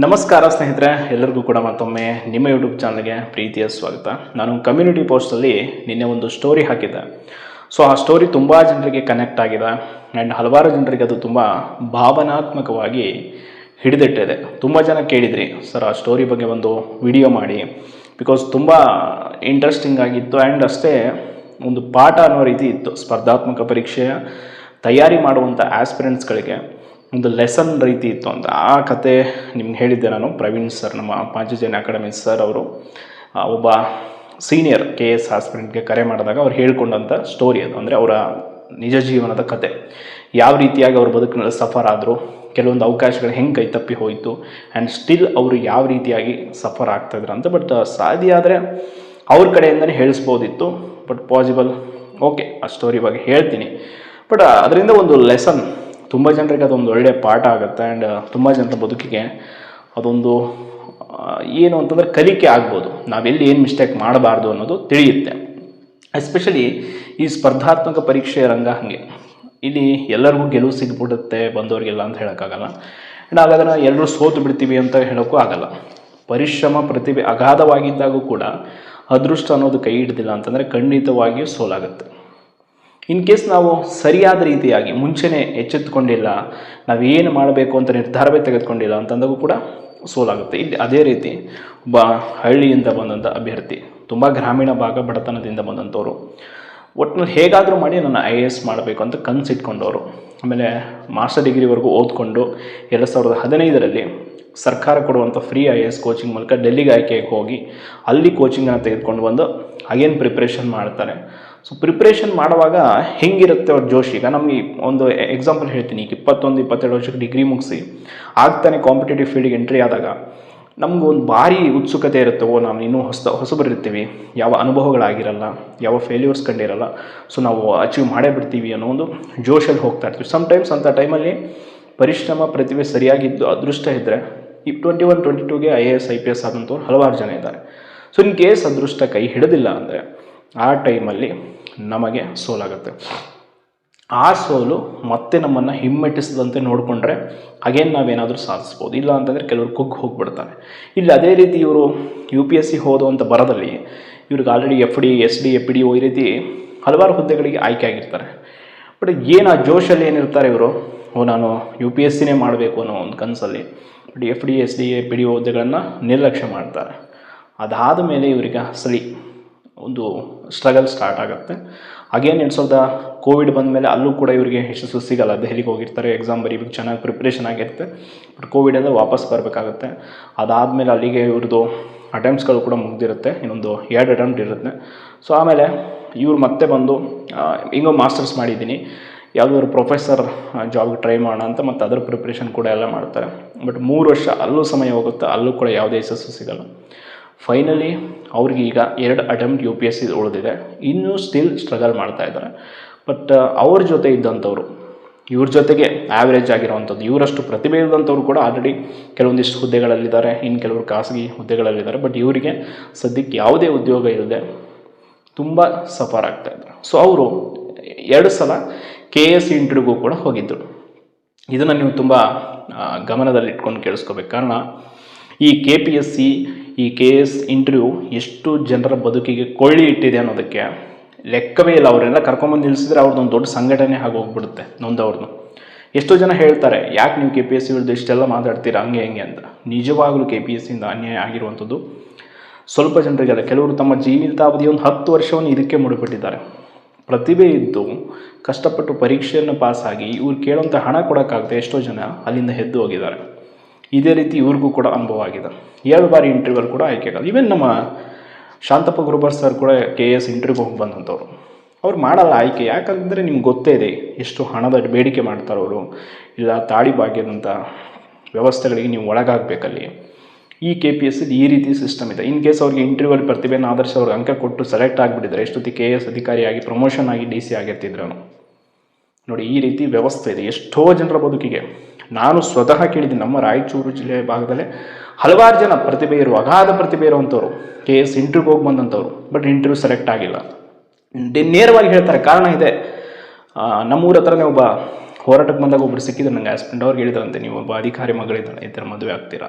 ನಮಸ್ಕಾರ ಸ್ನೇಹಿತರೆ ಎಲ್ಲರಿಗೂ ಕೂಡ ಮತ್ತೊಮ್ಮೆ ನಿಮ್ಮ ಯೂಟ್ಯೂಬ್ ಚಾನಲ್ಗೆ ಪ್ರೀತಿಯ ಸ್ವಾಗತ. ನಾನು ಕಮ್ಯುನಿಟಿ ಪೋಸ್ಟಲ್ಲಿ ನಿನ್ನೆ ಒಂದು ಸ್ಟೋರಿ ಹಾಕಿದ್ದೆ. ಸೊ ಆ ಸ್ಟೋರಿ ತುಂಬ ಜನರಿಗೆ ಕನೆಕ್ಟ್ ಆಗಿದೆ ಆ್ಯಂಡ್ ಹಲವಾರು ಜನರಿಗೆ ಅದು ತುಂಬ ಭಾವನಾತ್ಮಕವಾಗಿ ಹಿಡಿದಿಟ್ಟಿದೆ. ತುಂಬ ಜನ ಕೇಳಿದ್ರಿ, ಸರ್, ಆ ಸ್ಟೋರಿ ಬಗ್ಗೆ ಒಂದು ವಿಡಿಯೋ ಮಾಡಿ. ಬಿಕಾಸ್ ತುಂಬ ಇಂಟ್ರೆಸ್ಟಿಂಗ್ ಆಗಿತ್ತು ಆ್ಯಂಡ್ ಅಷ್ಟೇ ಒಂದು ಪಾಠ ಅನ್ನೋ ರೀತಿ ಇತ್ತು. ಸ್ಪರ್ಧಾತ್ಮಕ ಪರೀಕ್ಷೆಯ ತಯಾರಿ ಮಾಡುವಂಥ ಆಸ್ಪಿರೆಂಟ್ಸ್ಗಳಿಗೆ ಒಂದು ಲೆಸನ್ ರೀತಿ ಇತ್ತು ಅಂತ. ಆ ಕತೆ ನಿಮ್ಗೆ ಹೇಳಿದ್ದೆ ನಾನು. ಪ್ರವೀಣ್ ಸರ್, ನಮ್ಮ ಪಾಂಚಜನ್ಯ ಅಕಾಡೆಮಿ ಸರ್ ಅವರು ಒಬ್ಬ ಸೀನಿಯರ್ ಕೆ ಎಸ್ ಆಸ್ಪಿರೆಂಟ್ಗೆ ಕರೆ ಮಾಡಿದಾಗ ಅವ್ರು ಹೇಳ್ಕೊಂಡಂಥ ಸ್ಟೋರಿ ಅದು. ಅಂದರೆ ಅವರ ನಿಜ ಜೀವನದ ಕತೆ. ಯಾವ ರೀತಿಯಾಗಿ ಅವ್ರ ಬದುಕಿನಲ್ಲಿ ಸಫರ್ ಆದರು, ಕೆಲವೊಂದು ಅವಕಾಶಗಳು ಹೆಂಗೆ ಕೈ ತಪ್ಪಿ ಹೋಯಿತು ಆ್ಯಂಡ್ ಸ್ಟಿಲ್ ಅವರು ಯಾವ ರೀತಿಯಾಗಿ ಸಫರ್ ಆಗ್ತಾಯಿದ್ರು ಅಂತ. ಬಟ್ ಸಾಧ್ಯ ಆದರೆ ಅವ್ರ ಕಡೆಯಿಂದನೇ ಹೇಳಿಸ್ಬೋದಿತ್ತು. ಬಟ್ ಪಾಸಿಬಲ್ ಓಕೆ ಆ ಸ್ಟೋರಿ ಬಗ್ಗೆ ಹೇಳ್ತೀನಿ. ಬಟ್ ಅದರಿಂದ ಒಂದು ಲೆಸನ್ ತುಂಬ ಜನರಿಗೆ ಅದೊಂದು ಒಳ್ಳೆಯ ಪಾಠ ಆಗುತ್ತೆ ಆ್ಯಂಡ್ ತುಂಬ ಜನರ ಬದುಕಿಗೆ ಅದೊಂದು ಏನು ಅಂತಂದರೆ ಕಲಿಕೆ ಆಗ್ಬೋದು. ನಾವೆಲ್ಲಿ ಏನು ಮಿಸ್ಟೇಕ್ ಮಾಡಬಾರ್ದು ಅನ್ನೋದು ತಿಳಿಯುತ್ತೆ. ಎಸ್ಪೆಷಲಿ ಈ ಸ್ಪರ್ಧಾತ್ಮಕ ಪರೀಕ್ಷೆಯ ರಂಗ ಹಾಗೆ. ಇಲ್ಲಿ ಎಲ್ಲರಿಗೂ ಗೆಲುವು ಸಿಗ್ಬಿಡುತ್ತೆ ಬಂದವರಿಗೆಲ್ಲ ಅಂತ ಹೇಳೋಕ್ಕಾಗಲ್ಲ. ಆ್ಯಂಡ್ ಹಾಗಾದ್ರೆ ಎಲ್ಲರೂ ಸೋತು ಬಿಡ್ತೀವಿ ಅಂತ ಹೇಳೋಕ್ಕೂ ಆಗಲ್ಲ. ಪರಿಶ್ರಮ, ಪ್ರತಿಭೆ ಅಗಾಧವಾಗಿದ್ದಾಗೂ ಕೂಡ ಅದೃಷ್ಟ ಅನ್ನೋದು ಕೈ ಹಿಡ್ದಿಲ್ಲ ಅಂತಂದರೆ ಖಂಡಿತವಾಗಿಯೂ ಸೋಲಾಗುತ್ತೆ. ಇನ್ ಕೇಸ್ ನಾವು ಸರಿಯಾದ ರೀತಿಯಾಗಿ ಮುಂಚೆನೇ ಎಚ್ಚೆತ್ತುಕೊಂಡಿಲ್ಲ ಏನು ಮಾಡಬೇಕು ಅಂತ ನಿರ್ಧಾರವೇ ತೆಗೆದುಕೊಂಡಿಲ್ಲ ಅಂತಂದಾಗೂ ಕೂಡ ಸೋಲಾಗುತ್ತೆ. ಇಲ್ಲಿ ಅದೇ ರೀತಿ ಒಬ್ಬ ಹಳ್ಳಿಯಿಂದ ಬಂದಂಥ ಅಭ್ಯರ್ಥಿ, ತುಂಬ ಗ್ರಾಮೀಣ ಭಾಗ ಬಡತನದಿಂದ ಬಂದಂಥವ್ರು ಒಟ್ಟಿನಲ್ಲಿ ಹೇಗಾದರೂ ಮಾಡಿ ನಾನು ಐ ಎ ಎಸ್ ಮಾಡಬೇಕು ಅಂತ ಕನಸಿಟ್ಕೊಂಡವರು ಆಮೇಲೆ ಮಾಸ್ಟರ್ ಡಿಗ್ರಿವರೆಗೂ ಓದ್ಕೊಂಡು ಎರಡು ಸಾವಿರದ ಹದಿನೈದರಲ್ಲಿ ಸರ್ಕಾರ ಕೊಡುವಂಥ free I A S coaching ಮೂಲಕ ಡೆಲ್ಲಿಗೆ ಆಯ್ಕೆಗೆ ಹೋಗಿ ಅಲ್ಲಿ ಕೋಚಿಂಗನ್ನು ತೆಗೆದುಕೊಂಡು ಬಂದು ಅಗೇನ್ ಪ್ರಿಪ್ರೇಷನ್ ಮಾಡ್ತಾರೆ. ಸೊ ಪ್ರಿಪ್ರೇಷನ್ ಮಾಡುವಾಗ ಹೆಂಗಿರುತ್ತೆ ಅವ್ರ ಜೋಶ್? ಈಗ ನಮಗೆ ಒಂದು ಎಕ್ಸಾಂಪಲ್ ಹೇಳ್ತೀನಿ. ಈಗ ಇಪ್ಪತ್ತೊಂದು, ಇಪ್ಪತ್ತೆರಡು ವರ್ಷಕ್ಕೆ ಡಿಗ್ರಿ ಮುಗಿಸಿ, ಆಗ್ತಾನೆ ಕಾಂಪಿಟೇಟಿವ್ ಫೀಲ್ಡ್ಗೆ ಎಂಟ್ರಿ ಆದಾಗ, ನಮ್ಗೆ ಒಂದು ಭಾರಿ ಉತ್ಸುಕತೆ ಇರುತ್ತೆ. ಓ, ನಾವು ಇನ್ನೂ ಹೊಸ ಹೊಸಬರಿರ್ತೀವಿ. ಯಾವ ಅನುಭವಗಳಾಗಿರಲ್ಲ, ಯಾವ ಫೇಲ್ಯೂರ್ಸ್ ಕಂಡಿರಲ್ಲ. ಸೊ ನಾವು ಅಚೀವ್ ಮಾಡೇ ಬಿಡ್ತೀವಿ ಅನ್ನೋ ಒಂದು ಜೋಶಲ್ಲಿ ಹೋಗ್ತಾ ಇರ್ತೀವಿ. ಸಮ್ಟೈಮ್ಸ್ ಅಂಥ ಟೈಮಲ್ಲಿ ಪರಿಶ್ರಮ, ಪ್ರತಿಭೆ ಸರಿಯಾಗಿದ್ದು ಅದೃಷ್ಟ ಇದ್ದರೆ ಈ twenty one twenty ಟೂಗೆ I A S I P S ಆದಂಥವ್ರು ಹಲವಾರು ಜನ ಇದ್ದಾರೆ. ಸೊ ಇನ್ ಕೇಸ್ ಅದೃಷ್ಟ ಕೈ ಹಿಡಿದಿಲ್ಲ ಅಂದರೆ ಆ ಟೈಮಲ್ಲಿ ನಮಗೆ ಸೋಲಾಗುತ್ತೆ. ಆ ಸೋಲು ಮತ್ತೆ ನಮ್ಮನ್ನು ಹಿಮ್ಮೆಟ್ಟಿಸದಂತೆ ನೋಡಿಕೊಂಡ್ರೆ ಅಗೇನ್ ನಾವೇನಾದರೂ ಸಾಧಿಸ್ಬೋದು. ಇಲ್ಲ ಅಂತಂದರೆ ಕೆಲವರು ಕುಗ್ಗಿ ಹೋಗ್ಬಿಡ್ತಾರೆ. ಇಲ್ಲಿ, ಅದೇ ರೀತಿ ಇವರು ಯು ಪಿ ಎಸ್ ಸಿ ಹೋದೋ ಅಂತ ಬರದಲ್ಲಿ ಇವ್ರಿಗೆ already F D S D F D O ಈ ರೀತಿ ಹಲವಾರು ಹುದ್ದೆಗಳಿಗೆ ಆಯ್ಕೆ ಆಗಿರ್ತಾರೆ. ಬಟ್ ಏನು ಆ ಜೋಶಲ್ಲಿ ಏನಿರ್ತಾರೆ ಇವರು? ಓ, ನಾನು ಯು ಪಿ ಎಸ್ ಸಿನೇ ಮಾಡಬೇಕು ಅನ್ನೋ ಒಂದು ಕನಸಲ್ಲಿ but F D S D A P D ಹುದ್ದೆಗಳನ್ನು ನಿರ್ಲಕ್ಷ್ಯ ಮಾಡ್ತಾರೆ. ಅದಾದ ಮೇಲೆ ಇವರಿಗೆ ಸರಿ, ಒಂದು ಸ್ಟ್ರಗಲ್ ಸ್ಟಾರ್ಟ್ ಆಗುತ್ತೆ. ಅಗೇನ್ ಎರಡು ಸಾವಿರದ ಕೋವಿಡ್ ಬಂದ ಮೇಲೆ ಅಲ್ಲೂ ಕೂಡ ಇವರಿಗೆ ಯಶಸ್ಸು ಸಿಗಲ್ಲ. ದೆಹಲಿಗೆ ಹೋಗಿರ್ತಾರೆ ಎಕ್ಸಾಮ್ ಬರೀಬೇಕು, ಚೆನ್ನಾಗಿ ಪ್ರಿಪ್ರೇಷನ್ ಆಗಿರುತ್ತೆ. ಬಟ್ ಕೋವಿಡ್ ಅಂದರೆ ವಾಪಸ್ ಬರಬೇಕಾಗುತ್ತೆ. ಅದಾದಮೇಲೆ ಅಲ್ಲಿಗೆ ಇವ್ರದ್ದು ಅಟೆಂಪ್ಟ್ಸ್ಗಳು ಕೂಡ ಮುಗ್ದಿರುತ್ತೆ. ಇನ್ನೊಂದು ಎರಡು ಅಟೆಂಪ್ಟ್ ಇರುತ್ತೆ. ಸೊ ಆಮೇಲೆ ಇವ್ರು ಮತ್ತೆ ಬಂದು ಹಿಂಗೆ ಮಾಸ್ಟರ್ಸ್ ಮಾಡಿದ್ದೀನಿ. ಯಾವುದಾದ್ರು ಪ್ರೊಫೆಸರ್ ಜಾಬ್ಗೆ ಟ್ರೈ ಮಾಡೋಣ ಅಂತ ಮತ್ತು ಅದರ ಪ್ರಿಪ್ರೇಷನ್ ಕೂಡ ಎಲ್ಲ ಮಾಡ್ತಾರೆ. ಬಟ್ ಮೂರು ವರ್ಷ ಅಲ್ಲೂ ಸಮಯ ಹೋಗುತ್ತೆ, ಅಲ್ಲೂ ಕೂಡ ಯಾವುದೇ ಯಶಸ್ಸು ಸಿಗಲ್ಲ. ಫೈನಲಿ ಅವ್ರಿಗೆ ಈಗ ಎರಡು attempt U P S C ಉಳಿದಿದೆ. ಇನ್ನೂ ಸ್ಟಿಲ್ ಸ್ಟ್ರಗಲ್ ಮಾಡ್ತಾ ಇದ್ದಾರೆ. ಬಟ್ ಅವ್ರ ಜೊತೆ ಇದ್ದಂಥವ್ರು, ಇವ್ರ ಜೊತೆಗೆ ಆ್ಯಾವ್ರೇಜ್ ಆಗಿರುವಂಥದ್ದು, ಇವರಷ್ಟು ಪ್ರತಿಭೆ ಇದ್ದಂಥವ್ರು ಕೂಡ ಆಲ್ರೆಡಿ ಕೆಲವೊಂದಿಷ್ಟು ಹುದ್ದೆಗಳಲ್ಲಿದ್ದಾರೆ. ಇನ್ನು ಕೆಲವರು ಖಾಸಗಿ ಹುದ್ದೆಗಳಲ್ಲಿದ್ದಾರೆ. ಬಟ್ ಇವರಿಗೆ ಸದ್ಯಕ್ಕೆ ಯಾವುದೇ ಉದ್ಯೋಗ ಇಲ್ಲದೆ ತುಂಬ ಸಫರ್ ಆಗ್ತಾ ಇದ್ದಾರೆ. ಸೊ ಅವರು ಎರಡು ಸಲ ಕೆ ಎಸ್ ಇಂಟರ್ವ್ಯೂಗೂ ಕೂಡ ಹೋಗಿದ್ದರು ಇದನ್ನು ನೀವು ತುಂಬ ಗಮನದಲ್ಲಿಟ್ಕೊಂಡು ಕೇಳಿಸ್ಕೋಬೇಕು. ಕಾರಣ ಈ ಕೆ ಪಿ ಎಸ್ ಸಿ ಈ ಕೆ ಎಸ್ ಇಂಟರ್ವ್ಯೂ ಎಷ್ಟು ಜನರ ಬದುಕಿಗೆ ಕೊಳ್ಳಿ ಇಟ್ಟಿದೆ ಅನ್ನೋದಕ್ಕೆ ಲೆಕ್ಕವೇ ಇಲ್ಲ. ಅವರೆಲ್ಲ ಕರ್ಕೊಂಬಂದು ನಿಲ್ಲಿಸಿದ್ರೆ ಅವ್ರದ್ದೊಂದು ದೊಡ್ಡ ಸಂಘಟನೆ ಆಗಿ ಹೋಗ್ಬಿಡುತ್ತೆ ನೊಂದವ್ರದ್ದು ಎಷ್ಟೋ ಜನ ಹೇಳ್ತಾರೆ, ಯಾಕೆ ನೀವು ಕೆ ಪಿ ಎಸ್ ಸಿ ವಿರುದ್ಧ ಇಷ್ಟೆಲ್ಲ ಮಾತಾಡ್ತೀರಾ? ಹಂಗೆ, ಹೆಂಗೆ ಅಂತ. ನಿಜವಾಗಲೂ ಕೆ ಪಿ ಎಸ್ ಸಿಯಿಂದ ಅನ್ಯಾಯ ಆಗಿರುವಂಥದ್ದು. ಸ್ವಲ್ಪ ಜನರಿಗೆಲ್ಲ ಕೆಲವರು ತಮ್ಮ ಜೀವಿತಾವಧಿ ಒಂದು ಹತ್ತು ವರ್ಷವನ್ನು ಇದಕ್ಕೆ ಮುಡಿಪಿಟ್ಟಿದ್ದಾರೆ ಪ್ರತಿಭೆ ಇದ್ದು ಕಷ್ಟಪಟ್ಟು ಪರೀಕ್ಷೆಯನ್ನು ಪಾಸಾಗಿ ಇವ್ರು ಕೇಳುವಂಥ ಹಣ ಕೊಡೋಕ್ಕಾಗದೆ ಎಷ್ಟೋ ಜನ ಅಲ್ಲಿಂದ ಹೆದ್ದು ಹೋಗಿದ್ದಾರೆ. ಇದೇ ರೀತಿ ಇವ್ರಿಗೂ ಕೂಡ ಅನುಭವ ಆಗಿದೆ ಎರಡು ಬಾರಿ ಇಂಟರ್ವ್ಯೂಲ್ ಕೂಡ ಆಯ್ಕೆ ಆಗೋದು ಈವನ್ ನಮ್ಮ ಶಾಂತಪ್ಪ ಗುರುಬರ್ ಸರ್ ಕೂಡ ಕೆ ಎಸ್ ಇಂಟರ್ವ್ಯೂಗೆ ಹೋಗಿ ಬಂದಂಥವ್ರು. ಅವ್ರು ಮಾಡಲ್ಲ ಆಯ್ಕೆ. ಯಾಕಂದರೆ ನಿಮ್ಗೆ ಗೊತ್ತೇ ಇದೆ ಎಷ್ಟು ಹಣದ ಬೇಡಿಕೆ ಮಾಡ್ತಾರವರು ಇಲ್ಲ, ತಾಳಿ ಭಾಗ್ಯದಂಥ ವ್ಯವಸ್ಥೆಗಳಿಗೆ ನೀವು ಒಳಗಾಗಬೇಕಲ್ಲಿ. ಈ ಕೆ ಪಿ ಎಸ್ ಈ ರೀತಿ ಸಿಸ್ಟಮ್ ಇದೆ. ಇನ್ ಕೇಸ್ ಅವ್ರಿಗೆ ಇಂಟರ್ವ್ಯೂಲ್ ಪ್ರತಿಭೆನ ಆದರ್ಶ ಅವ್ರಿಗೆ ಅಂಕ ಕೊಟ್ಟು ಸೆಲೆಕ್ಟ್ ಆಗಿಬಿಟ್ಟಿದ್ರೆ ಎಷ್ಟೊತ್ತಿ ಕೆ ಎಸ್ ಅಧಿಕಾರಿಯಾಗಿ ಪ್ರಮೋಷನ್ ಆಗಿ ಡಿ ಸಿ ಆಗಿರ್ತಿದ್ರು ನೋಡಿ, ಈ ರೀತಿ ವ್ಯವಸ್ಥೆ ಇದೆ. ಎಷ್ಟೋ ಜನರ ಬದುಕಿಗೆ ನಾನು ಸ್ವತಃ ಕೇಳಿದ್ದೀನಿ, ನಮ್ಮ ರಾಯಚೂರು ಜಿಲ್ಲೆಯ ಭಾಗದಲ್ಲೇ ಹಲವಾರು ಜನ ಪ್ರತಿಭೆ ಇರುವ ಅಗಾಧ ಪ್ರತಿಭೆ ಇರುವಂಥವ್ರು, ಕೆ ಎಸ್ ಇಂಟರ್ವ್ಯೂಗೆ ಹೋಗಿ ಬಂದಂಥವ್ರು, ಬಟ್ ಇಂಟರ್ವ್ಯೂ ಸೆಲೆಕ್ಟ್ ಆಗಿಲ್ಲ. ನೇರವಾಗಿ ಹೇಳ್ತಾರೆ, ಕಾರಣ ಇದೆ. ನಮ್ಮ ನಮ್ಮೂರ ಹತ್ರನೇ ಒಬ್ಬ ಹೋರಾಟಕ್ಕೆ ಬಂದಾಗ ಒಬ್ರು ಸಿಕ್ಕಿದ್ರು ನಂಗೆ, ಹಸ್ಬೆಂಡ್ ಅವ್ರಿಗೆ ಹೇಳಿದ್ರಂತೆ, ನೀವು ಒಬ್ಬ ಅಧಿಕಾರಿ ಮಗಳಿದ್ದಾನೆ, ಈ ಥರ ಮದುವೆ ಆಗ್ತೀರಾ?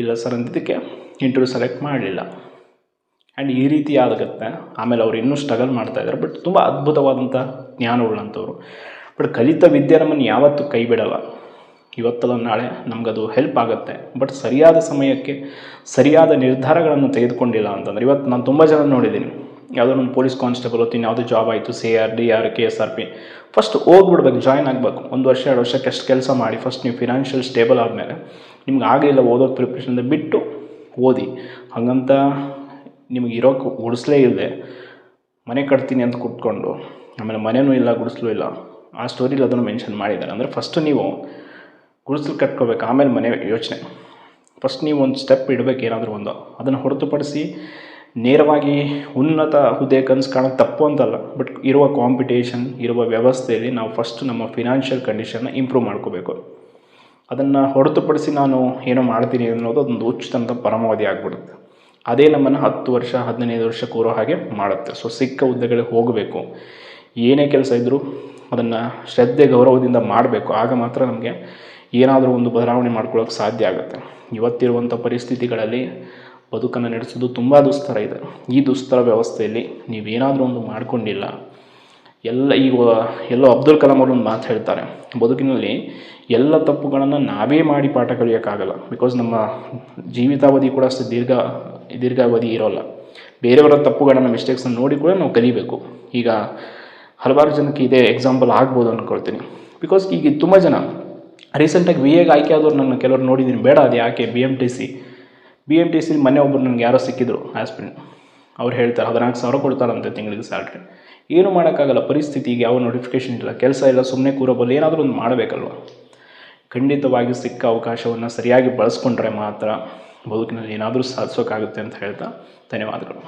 ಇಲ್ಲ ಸರ್ ಅಂದಿದ್ದಕ್ಕೆ ಇಂಟರ್ವ್ಯೂ ಸೆಲೆಕ್ಟ್ ಮಾಡಲಿಲ್ಲ. ಆ್ಯಂಡ್ ಈ ರೀತಿ ಆಗುತ್ತೆ. ಆಮೇಲೆ ಅವ್ರು ಇನ್ನೂ ಸ್ಟ್ರಗಲ್ ಮಾಡ್ತಾ ಇದ್ದಾರೆ, ಬಟ್ ತುಂಬ ಅದ್ಭುತವಾದಂಥ ಜ್ಞಾನವುಳ್ಳಂಥವ್ರು. ಬಟ್ ಕಲಿತ ವಿದ್ಯೆ ನಮ್ಮನ್ನು ಯಾವತ್ತೂ ಕೈ ಬಿಡಲ್ಲ. ಇವತ್ತಲ್ಲ ನಾಳೆ ನಮಗದು ಹೆಲ್ಪ್ ಆಗುತ್ತೆ. ಬಟ್ ಸರಿಯಾದ ಸಮಯಕ್ಕೆ ಸರಿಯಾದ ನಿರ್ಧಾರಗಳನ್ನು ತೆಗೆದುಕೊಂಡಿಲ್ಲ ಅಂತಂದರೆ, ಇವತ್ತು ನಾನು ತುಂಬ ಜನ ನೋಡಿದ್ದೀನಿ. ಯಾವುದೋ ಒಂದು ಪೊಲೀಸ್ ಕಾನ್ಸ್ಟೇಬಲ್ ಹೊತ್ತಿನ ಯಾವುದೋ ಜಾಬ್ ಆಯಿತು C R D R K S R P first ಹೋಗ್ಬಿಡ್ಬೇಕು join ಆಗಬೇಕು. ಒಂದು ವರ್ಷ, ಎರಡು ವರ್ಷಕ್ಕೆ ಎಷ್ಟು ಕೆಲಸ ಮಾಡಿ ಫಸ್ಟ್ ನೀವು ಫಿನಾನ್ಷಿಯಲ್ ಸ್ಟೇಬಲ್ ಆದಮೇಲೆ ನಿಮ್ಗೆ ಆಗಲಿಲ್ಲ ಓದೋದು ಪ್ರಿಪ್ರೇಷನ್ ಬಿಟ್ಟು ಓದಿ. ಹಾಗಂತ ನಿಮಗೆ ಇರೋಕ್ಕೆ ಉಡಿಸ್ಲೇ ಇಲ್ಲದೆ ಮನೆ ಕಟ್ತೀನಿ ಅಂತ ಕೂತ್ಕೊಂಡು ಆಮೇಲೆ ಮನೆಯೂ ಇಲ್ಲ, ಗುಡಿಸ್ಲೂ ಇಲ್ಲ. ಆ ಸ್ಟೋರಿಲಿ ಅದನ್ನು ಮೆನ್ಷನ್ ಮಾಡಿದ್ದಾರೆ. ಅಂದರೆ ಫಸ್ಟು ನೀವು ಗುಡಿಸ್ಲು ಕಟ್ಕೋಬೇಕು, ಆಮೇಲೆ ಮನೆ ಯೋಚನೆ. ಫಸ್ಟ್ ನೀವು ಒಂದು ಸ್ಟೆಪ್ ಇಡಬೇಕು, ಏನಾದರೂ ಒಂದು. ಅದನ್ನು ಹೊರತುಪಡಿಸಿ ನೇರವಾಗಿ ಉನ್ನತ ಹುದ್ದೆ, ಕನಸು ಕಾಣೋದು ತಪ್ಪು ಅಂತಲ್ಲ. ಬಟ್ ಇರುವ ಕಾಂಪಿಟೇಷನ್ ಇರುವ ವ್ಯವಸ್ಥೆಯಲ್ಲಿ ನಾವು ಫಸ್ಟ್ ನಮ್ಮ ಫಿನಾನ್ಷಿಯಲ್ ಕಂಡೀಷನ್ನ ಇಂಪ್ರೂವ್ ಮಾಡ್ಕೋಬೇಕು. ಅದನ್ನು ಹೊರತುಪಡಿಸಿ ನಾನು ಏನೋ ಮಾಡ್ತೀನಿ ಅನ್ನೋದು ಅದೊಂದು ಉಚಿತಂತ ಪರಮಾವಧಿ ಆಗಿಬಿಡುತ್ತೆ. ಅದೇ ನಮ್ಮನ್ನು ಹತ್ತು ವರ್ಷ, ಹದಿನೈದು ವರ್ಷ ಕೂರೋ ಹಾಗೆ ಮಾಡುತ್ತೆ. ಸೊ ಸಿಕ್ಕ ಹುದ್ದೆಗಳಿಗೆ ಹೋಗಬೇಕು. ಏನೇ ಕೆಲಸ ಇದ್ದರೂ ಅದನ್ನು ಶ್ರದ್ಧೆ, ಗೌರವದಿಂದ ಮಾಡಬೇಕು. ಆಗ ಮಾತ್ರ ನಮಗೆ ಏನಾದರೂ ಒಂದು ಬದಲಾವಣೆ ಮಾಡ್ಕೊಳ್ಳೋಕೆ ಸಾಧ್ಯ ಆಗುತ್ತೆ. ಇವತ್ತಿರುವಂಥ ಪರಿಸ್ಥಿತಿಗಳಲ್ಲಿ ಬದುಕನ್ನು ನಡೆಸೋದು ತುಂಬ ದುಸ್ತರ ಇದೆ. ಈ ದುಸ್ತರ ವ್ಯವಸ್ಥೆಯಲ್ಲಿ ನೀವೇನಾದರೂ ಒಂದು ಮಾಡ್ಕೊಂಡಿಲ್ಲ. ಎಲ್ಲ ಈಗ ಎಲ್ಲೋ ಅಬ್ದುಲ್ ಕಲಾಂ ಅವರು ಒಂದು ಮಾತು ಹೇಳ್ತಾರೆ. ಬದುಕಿನಲ್ಲಿ ಎಲ್ಲ ತಪ್ಪುಗಳನ್ನು ನಾವೇ ಮಾಡಿ ಪಾಠ ಕಲಿಯೋಕ್ಕಾಗಲ್ಲ. ಬಿಕಾಸ್ ನಮ್ಮ ಜೀವಿತಾವಧಿ ಕೂಡ ಅಷ್ಟು ದೀರ್ಘ, ದೀರ್ಘಾವಧಿ ಇರೋಲ್ಲ. ಬೇರೆಯವರ ತಪ್ಪುಗಳನ್ನು ಮಿಸ್ಟೇಕ್ಸನ್ನು ನೋಡಿ ಕೂಡ ನಾವು ಕಲಿಬೇಕು. ಈಗ ಹಲವಾರು ಜನಕ್ಕೆ ಇದೇ ಎಕ್ಸಾಂಪಲ್ ಆಗ್ಬೋದು ಅಂದ್ಕೊಳ್ತೀನಿ ಬಿಕಾಸ್ ಈಗ ತುಂಬ ಜನ ರೀಸೆಂಟಾಗಿ ವಿ ಎಗೆ ಆಯ್ಕೆ ಆದವ್ರು ನನ್ನ ಕೆಲವ್ರು ನೋಡಿದ್ದೀನಿ. ಬೇಡ ಅದು ಯಾಕೆ? B M T C B M T C ಮನೆ ಒಬ್ಬರು ನನಗೆ ಯಾರೋ ಸಿಕ್ಕಿದ್ರು ಆಸ್ಪಿರೆಂಟ್ ಅವ್ರು ಹೇಳ್ತಾರೆ, ಹದಿನಾಲ್ಕು ಸಾವಿರ ಕೊಡ್ತಾರಂತೆ ತಿಂಗಳಿಗೆ ಸ್ಯಾಲ್ರಿ ಏನು ಮಾಡೋಕ್ಕಾಗಲ್ಲ, ಪರಿಸ್ಥಿತಿ ಈಗ ಯಾವ ನೋಟಿಫಿಕೇಷನ್ ಇಲ್ಲ. ಕೆಲಸ ಇಲ್ಲ ಸುಮ್ಮನೆ ಕೂರೋಬಲ್ಲಿ ಏನಾದರೂ ಒಂದು ಮಾಡಬೇಕಲ್ವ? ಖಂಡಿತವಾಗಿ ಸಿಕ್ಕ ಅವಕಾಶವನ್ನು ಸರಿಯಾಗಿ ಬಳಸ್ಕೊಂಡ್ರೆ ಮಾತ್ರ ಬದುಕಿನಲ್ಲಿ ಏನಾದರೂ ಸಾಧಿಸೋಕ್ಕಾಗುತ್ತೆ ಅಂತ ಹೇಳ್ತಾ ಧನ್ಯವಾದಗಳು.